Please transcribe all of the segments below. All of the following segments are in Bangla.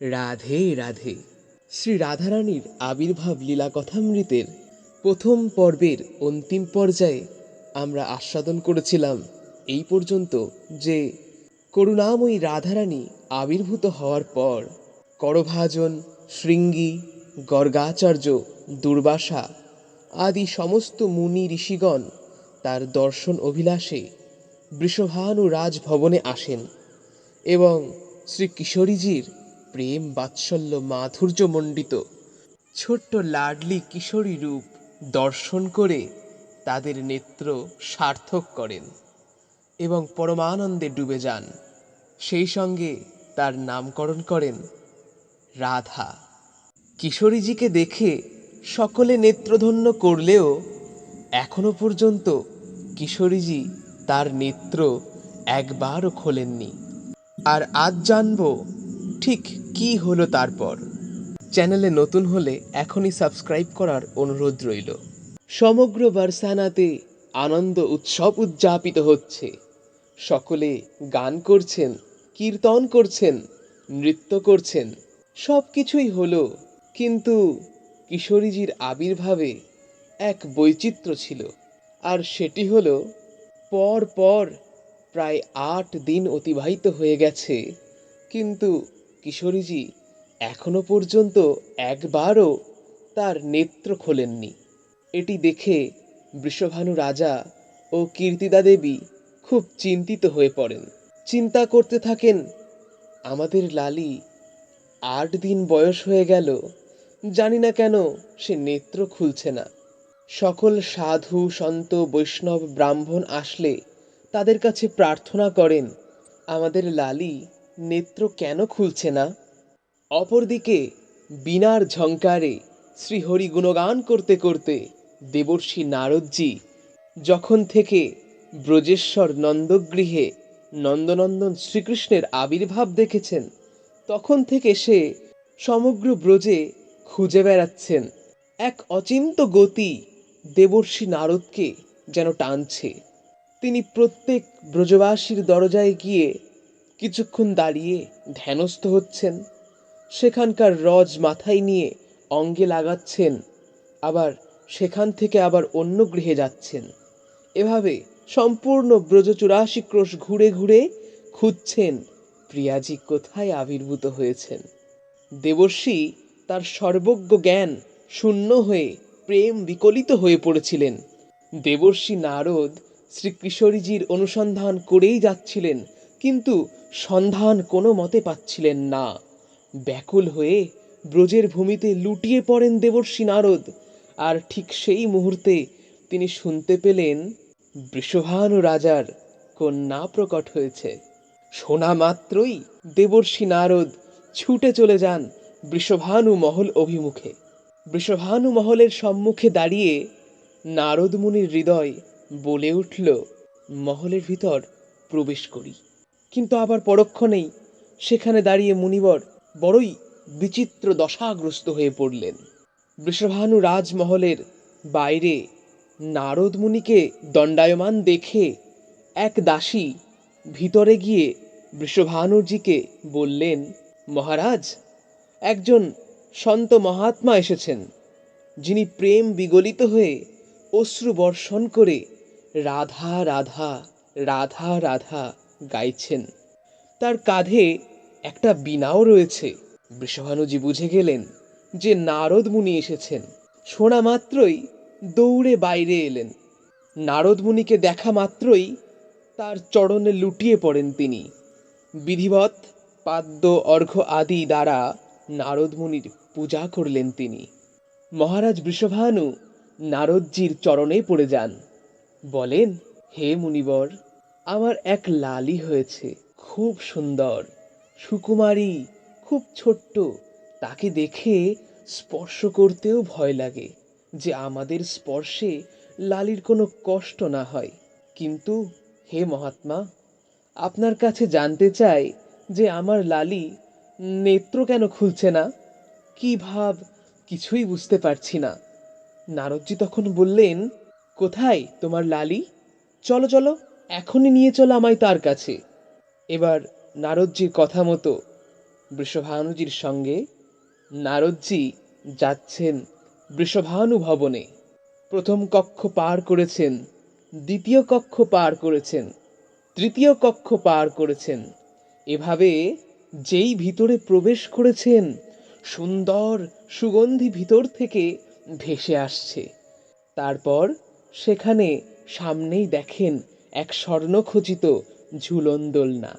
রাধে রাধে। শ্রী রাধারানীর আবির্ভাব লীলা কথামৃতের প্রথম পর্বের অন্তিম পর্যায়ে আমরা আস্বাদন করেছিলাম। এই পর্যন্ত যে করুণাময়ী রাধারানী আবির্ভূত হওয়ার পর করভাজন, শৃঙ্গী, গর্গাচার্য, দুর্বাসা আদি সমস্ত মুনি ঋষিগণ তার দর্শন অভিলাষে বৃষভানু রাজভবনে আসেন এবং শ্রী কিশোরীজির প্রেম বাৎসল্য মাধুর্যমণ্ডিত। ছোট্ট লাডলি কিশোরী রূপ দর্শন করে তাদের নেত্র সার্থক করেন এবং পরমানন্দে ডুবে যান। সেই সঙ্গে তার নামকরণ করেন রাধা। কিশোরীজিকে দেখে সকলে নেত্রধন্য করলেও এখনও পর্যন্ত কিশোরীজি তার নেত্র একবারও খোলেননি। আর আজ জানব ঠিক কি হলো তারপর? চ্যানেলে নতুন হলে এখনই সাবস্ক্রাইব করার অনুরোধ রইল। সমগ্র বারসানাতে আনন্দ উৎসব উদযাপিত হচ্ছে। সকলে গান করছেন, কীর্তন করছেন, নৃত্য করছেন সব কিছুই হলো, কিন্তু কিশোরীজির আবির্ভাবে এক বৈচিত্র্য ছিল। আর সেটি হলো, পর পর প্রায় আট দিন অতিবাহিত হয়ে গেছে, কিন্তু কিশোরীজি এখনও পর্যন্ত একবারও তার নেত্র খোলেননি। এটি দেখে বৃষভানু রাজা ও কীর্তিদা দেবী খুব চিন্তিত হয়ে পড়েন। চিন্তা করতে থাকেন, আমাদের লালি আট দিন বয়স হয়ে গেল, জানি না কেন সে নেত্র খুলছে না। সকল সাধু, সন্ত, বৈষ্ণব, ব্রাহ্মণ আসলে তাদের কাছে প্রার্থনা করেন, আমাদের লালি নেত্র কেন খুলছে না? অপরদিকে, বিনার ঝঙ্কারে শ্রীহরি গুণগান করতে করতে দেবর্ষী নারদজি যখন থেকে ব্রজেশ্বর নন্দগৃহে নন্দনন্দন শ্রীকৃষ্ণের আবির্ভাব দেখেছেন, তখন থেকে সে সমগ্র ব্রজে খুঁজে বেড়াচ্ছেন। এক অচিন্ত গতি দেবর্ষী নারদকে যেন টানছে। তিনি প্রত্যেক ব্রজবাসীর দরজায় গিয়ে কিছুক্ষণ দাঁড়িয়ে ধ্যানস্থ হচ্ছেন। সেখানকার রজ মাথায় নিয়ে অঙ্গে লাগাচ্ছেন, আবার সেখান থেকে আবার অন্য গৃহে যাচ্ছেন। এভাবে সম্পূর্ণ ব্রজ চুরাশি ক্রোশ ঘুরে ঘুরে খুঁজছেন প্রিয়াজি কোথায় আবির্ভূত হয়েছেন। দেবর্ষী তার সর্বজ্ঞ জ্ঞান শূন্য হয়ে প্রেম বিকলিত হয়ে পড়েছিলেন। দেবর্ষী নারদ শ্রীকিশোরীজির অনুসন্ধান করেই যাচ্ছিলেন কিন্তু সন্ধান কোনো মতে পাচ্ছিলেন না। ব্যাকুল হয়ে ব্রজের ভূমিতে লুটিয়ে পড়েন দেবর্ষী নারদ, আর ঠিক সেই মুহূর্তে তিনি শুনতে পেলেন বৃষভানু রাজার কন্যা প্রকট হয়েছে। শোনা মাত্রই দেবর্ষী নারদ ছুটে চলে যান বৃষভানু মহল অভিমুখে। বৃষভানু মহলের সম্মুখে দাঁড়িয়ে নারদ মুনির হৃদয় বলে উঠল, মহলের ভিতর প্রবেশ করি। কিন্তু আবার পরক্ষণেই সেখানে দাঁড়িয়ে মুনিবর বড়ই বিচিত্র দশাগ্রস্ত হয়ে পড়লেন। বৃষভানু রাজমহলের বাইরে নারদ মুনিকে দণ্ডায়মান দেখে এক দাসী ভিতরে গিয়ে বৃষভানুজিকে বললেন, মহারাজ, একজন সন্ত মহাত্মা এসেছেন, যিনি প্রেম বিগলিত হয়ে অশ্রু বর্ষণ করে রাধা রাধা রাধা রাধা গাইছেন। তার কাঁধে একটা বীণাও রয়েছে। বৃষভানুজি বুঝে গেলেন যে নারদ মুনি এসেছেন। শোনা মাত্রই দৌড়ে বাইরে এলেন। নারদ মুনিকে দেখা মাত্রই তার চরণে লুটিয়ে পড়েন তিনি। বিধিবৎ, পাদ্য, অর্ঘ্য আদি দ্বারা নারদ মুনির পূজা করলেন তিনি। মহারাজ বৃষভানু নারদজির চরণে পড়ে যান। বলেন, হে মুনিবর আমার এক লালি হয়েছে, খুব সুন্দর। সুকুমারী, খুব ছোট্ট। তাকে দেখে স্পর্শ করতেও ভয় লাগে যে আমাদের স্পর্শে লালির কোনো কষ্ট না হয়। কিন্তু হে মহাত্মা, আপনার কাছে জানতে চাই যে আমার লালি নেত্র কেন খুলছে না? কি ভাব, কিছুই বুঝতে পারছি না। নারদজি তখন বললেন, কোথায় তোমার লালি? চলো চলো। এখনই নিয়ে চলো আমায় তার কাছে। এবার নারদজির কথা মতো বৃষভানুজির সঙ্গে নারদজি যাচ্ছেন বৃষভানু ভবনে। প্রথম কক্ষ পার করেছেন, দ্বিতীয় কক্ষ পার করেছেন, তৃতীয় কক্ষ পার করেছেন। এভাবে যেই ভিতরে প্রবেশ করেছেন, সুন্দর সুগন্ধি ভিতর থেকে ভেসে আসছে। তারপর সেখানে সামনেই দেখেন এক স্বর্ণখচিত ঝুলন দোলনা।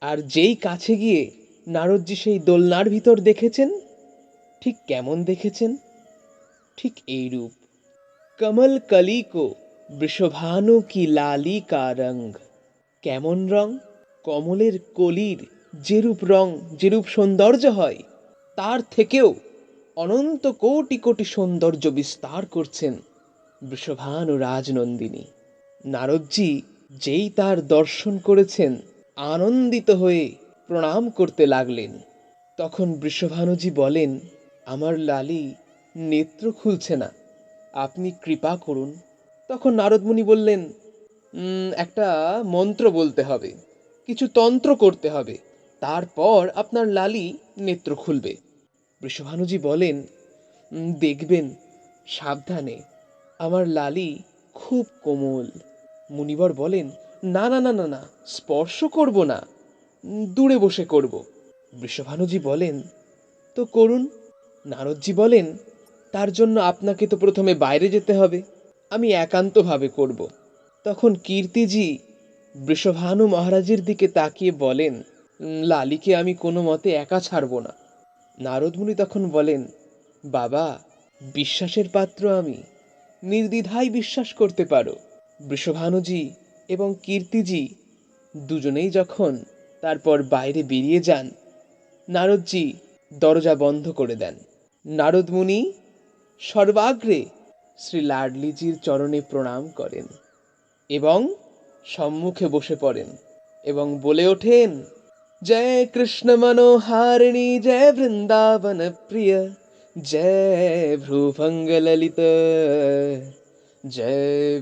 আর যেই কাছে গিয়ে নারদজি সেই দোলনার ভিতর দেখেছেন, ঠিক কেমন দেখেছেন? ঠিক এইরূপ। কমল কলি কো বৃষভানু কি লালি কা রঙ। কেমন রং? কমলের কলির যেরূপ রং, যেরূপ সৌন্দর্য হয়, তার থেকেও অনন্ত কোটি কোটি সৌন্দর্য বিস্তার করছেন বৃষভানু রাজনন্দিনী। নারদজি যেই তার দর্শন করেছেন, আনন্দিত হয়ে প্রণাম করতে লাগলেন। তখন বৃষভানুজি বলেন, আমার লালি নেত্র খুলছে না, আপনি কৃপা করুন। তখন নারদমুনি বললেন একটা মন্ত্র বলতে হবে, কিছু তন্ত্র করতে হবে, তারপর আপনার লালি নেত্র খুলবে। বৃষভানুজি বলেন দেখবেন, সাবধানে, আমার লালি খুব কোমল। মুনিবর বলেন, না না না না না, স্পর্শ করব না, দূরে বসে করব। বৃষভানুজি বলেন, তো করুন। নারদজি বলেন, তার জন্য আপনাকে তো প্রথমে বাইরে যেতে হবে, আমি একান্তভাবে করব। তখন কীর্তিজি বৃষভানু মহারাজের দিকে তাকিয়ে বলেন, লালিকে আমি কোনো মতে একা ছাড়ব না। নারদমুনি তখন বলেন, বাবা, বিশ্বাসের পাত্র আমি, নির্দ্বিধায় বিশ্বাস করতে পারো। বৃষভানুজি এবং কীর্তিজি দুজনেই যখন তারপর বাইরে বেরিয়ে যান, নারদজি দরজা বন্ধ করে দেন। নারদমুনি সর্বাগ্রে শ্রী লাডলিজির চরণে প্রণাম করেন এবং সম্মুখে বসে পড়েন এবং বলে ওঠেন, জয় কৃষ্ণ মনোহারিণী, জয় বৃন্দাবন প্রিয় জয় ভ্রুভঙ্গ ললিত জয়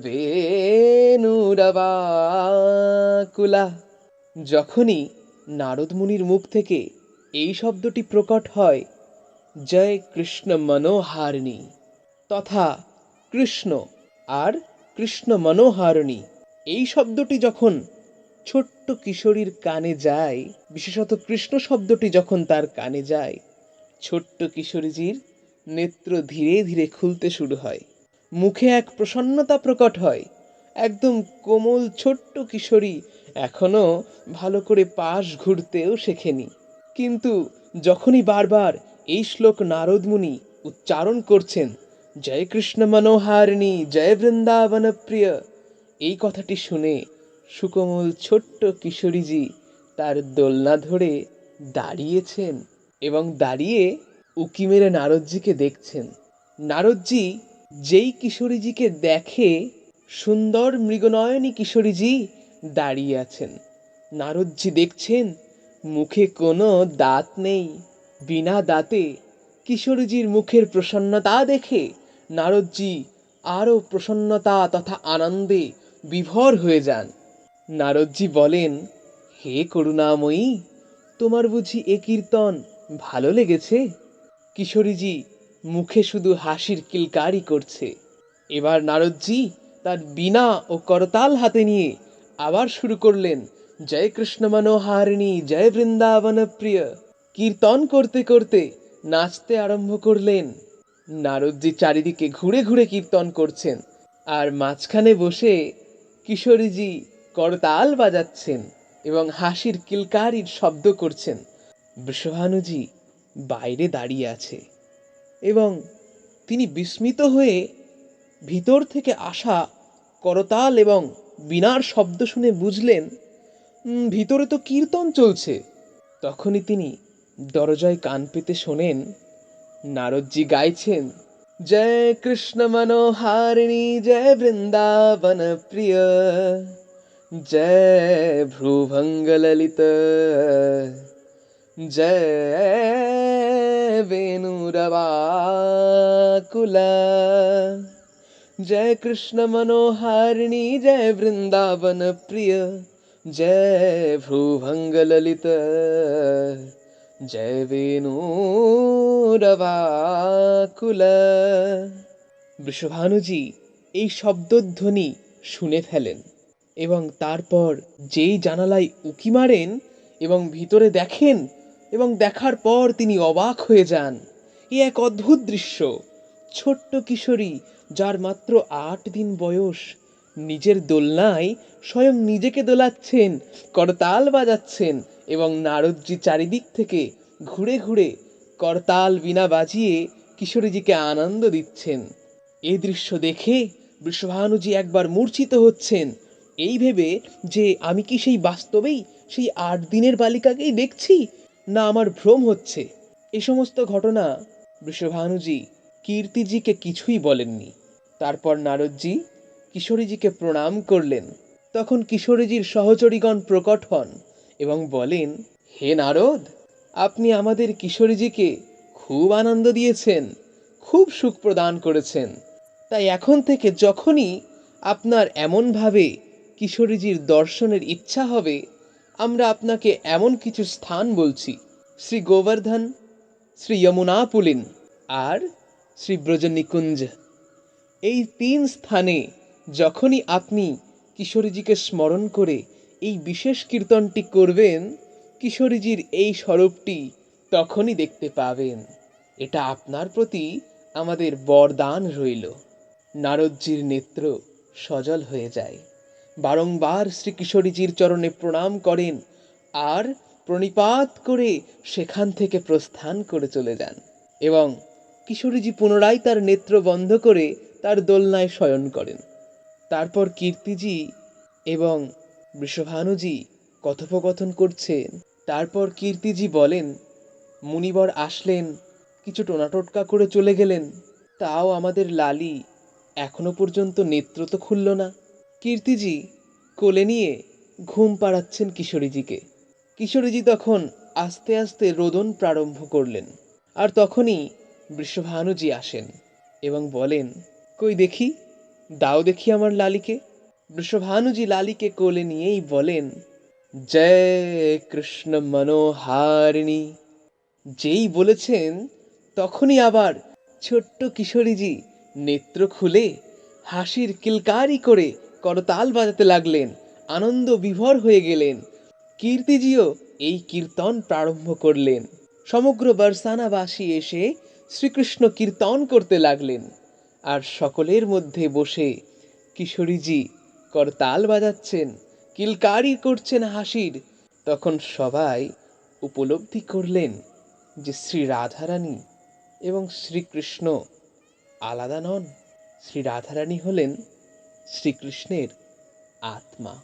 যখনই নারদ মুনির মুখ থেকে এই শব্দটি প্রকট হয়, জয় কৃষ্ণ মনোহারিণী, তথা কৃষ্ণ আর কৃষ্ণ মনোহারিণী। এই শব্দটি যখন ছোট্ট কিশোরীর কানে যায়, বিশেষত কৃষ্ণ শব্দটি যখন তার কানে যায়, ছোট্ট কিশোরীজির নেত্র ধীরে ধীরে খুলতে শুরু হয়। মুখে এক প্রসন্নতা প্রকট হয়। একদম কোমল ছোট্ট কিশোরী এখনও ভালো করে পাশ ঘুরতেও শেখেনি। কিন্তু যখনই বারবার এই শ্লোক নারদমুনি উচ্চারণ করছেন, জয় কৃষ্ণ মনোহারিণী, জয় বৃন্দাবন প্রিয় এই কথাটি শুনে সুকোমল ছোট্ট কিশোরীজি তার দোলনা ধরে দাঁড়িয়েছেন এবং দাঁড়িয়ে উকি মেরে নারদজিকে দেখছেন। নারদজি যেই কিশোরীজিকে দেখে সুন্দর মৃগনয়নী কিশোরীজি দাঁড়িয়ে আছেন। নারদজি দেখছেন, মুখে কোনো দাঁত নেই। বিনা দাঁতে কিশোরীজির মুখের প্রসন্নতা দেখে নারদজি আরও প্রসন্নতা তথা আনন্দে বিভোর হয়ে যান। নারদজি বলেন, হে করুণাময়ী, তোমার বুঝি এ কীর্তন ভালো লেগেছে? কিশোরীজি মুখে শুধু হাসির কিলকারি করছে। এবার নারদজি তার বীণা ও করতাল হাতে নিয়ে আবার শুরু করলেন, জয় কৃষ্ণ মনোহারিণী, জয় বৃন্দাবন প্রিয়। কীর্তন করতে করতে নাচতে আরম্ভ করলেন। নারদজি চারিদিকে ঘুরে ঘুরে কীর্তন করছেন আর মাঝখানে বসে কিশোরীজি করতাল বাজাচ্ছেন এবং হাসির কিলকারির শব্দ করছেন বৃষভানুজি বাইরে দাঁড়িয়ে আছে। এবং তিনি বিস্মিত হয়ে ভিতর থেকে আসা করতাল এবং বিনার শব্দ শুনে বুঝলেন ভিতরে তো কীর্তন চলছে। তখনই তিনি দরজায় কান পেতে শোনেন, নারদজি গাইছেন, জয় কৃষ্ণ মনোহারিণী, জয় বৃন্দাবন প্রিয়, জয় ভ্রুভঙ্গ ললিত, জয় বেনুরবাকুলা जय कृष्ण मनोहारिणी जय वृंदावन प्रिय जय भ्रूभंग ललित জয় বেণুরবাকুল বৃষভানুজি এই শব্দধ্বনি শুনে ফেলেন এবং তারপর যেই জানালায় উকি মারেন এবং ভিতরে দেখেন এবং দেখার পর তিনি অবাক হয়ে যান। এ এক অদ্ভুত দৃশ্য। ছোট্ট কিশোরী, যার মাত্র আট দিন বয়স, নিজের দোলনায় স্বয়ং নিজেকে দোলাচ্ছেন, করতাল বাজাচ্ছেন এবং নারদজি চারিদিক থেকে ঘুরে ঘুরে করতাল বিনা বাজিয়ে কিশোরীজিকে আনন্দ দিচ্ছেন। এই দৃশ্য দেখে বৃষভানুজি একবার মূর্ছিত হচ্ছেন। এই ভেবে যে, আমি কি সেই বাস্তবেই সেই আট দিনের বালিকাকেই দেখছি? না আমার ভ্রম হচ্ছে। এ সমস্ত ঘটনা বৃষভানুজি কীর্তিজিকে কিছুই বলেননি। তারপর নারদজি কিশোরীজিকে প্রণাম করলেন। তখন কিশোরীজির সহচরীগণ প্রকট হন এবং বলেন, হে নারদ, আপনি আমাদের কিশোরীজিকে খুব আনন্দ দিয়েছেন, খুব সুখ প্রদান করেছেন। তাই এখন থেকে যখনই আপনার এমনভাবে কিশোরীজির দর্শনের ইচ্ছা হবে আমরা আপনাকে এমন কিছু স্থান বলছি। শ্রী গোবর্ধন, শ্রী যমুনা পুলিন আর শ্রী ব্রজনিকুঞ্জ। এই তিন স্থানে যখনই আপনি কিশোরীজিকে স্মরণ করে এই বিশেষ কীর্তনটি করবেন, কিশোরীজির এই স্বরূপটি তখনই দেখতে পাবেন। এটা আপনার প্রতি আমাদের বরদান রইল। নারদজির নেত্র সজল হয়ে যায়। বারংবার শ্রীকিশোরীজির চরণে প্রণাম করেন আর প্রণিপাত করে সেখান থেকে প্রস্থান করে চলে যান এবং কিশোরীজি পুনরায় তার নেত্র বন্ধ করে তার দোলনায় শয়ন করেন। তারপর কীর্তিজি এবং বৃষভানুজি কথোপকথন করছেন। তারপর কীর্তিজি বলেন, মুনিবর আসলেন, কিছু টোনাটোটকা করে চলে গেলেন, তাও আমাদের লালি এখনও পর্যন্ত নেত্র তো খুলল না। কীর্তিজি কোলে নিয়ে ঘুম পাড়াচ্ছেন কিশোরীজিকে। কিশোরীজি তখন আস্তে আস্তে রোদন প্রারম্ভ করলেন আর তখনই বৃষভানুজি আসেন এবং বলেন, কই দেখি, দাও দেখি আমার লালিকে। বৃষভানুজি লালিকে কোলে নিয়েই বলেন, জয় কৃষ্ণ মনোহারিণী। যেই বলেছেন, তখনই আবার ছোট্ট কিশোরীজি নেত্র খুলে হাসির কিলকারি করে করতাল বাজাতে লাগলেন, আনন্দ বিভোর হয়ে গেলেন। কীর্তিজিও এই কীর্তন প্রারম্ভ করলেন। সমগ্র বর্ষানাবাসী এসে শ্রীকৃষ্ণ কীর্তন করতে লাগলেন। আর সকলের মধ্যে বসে কিশোরীজি করতাল বাজাচ্ছেন, কিলকারি করছেন হাসির। তখন সবাই উপলব্ধি করলেন যে শ্রী রাধারানী এবং শ্রীকৃষ্ণ আলাদা নন, শ্রী রাধারানী হলেন শ্রীকৃষ্ণের আত্মা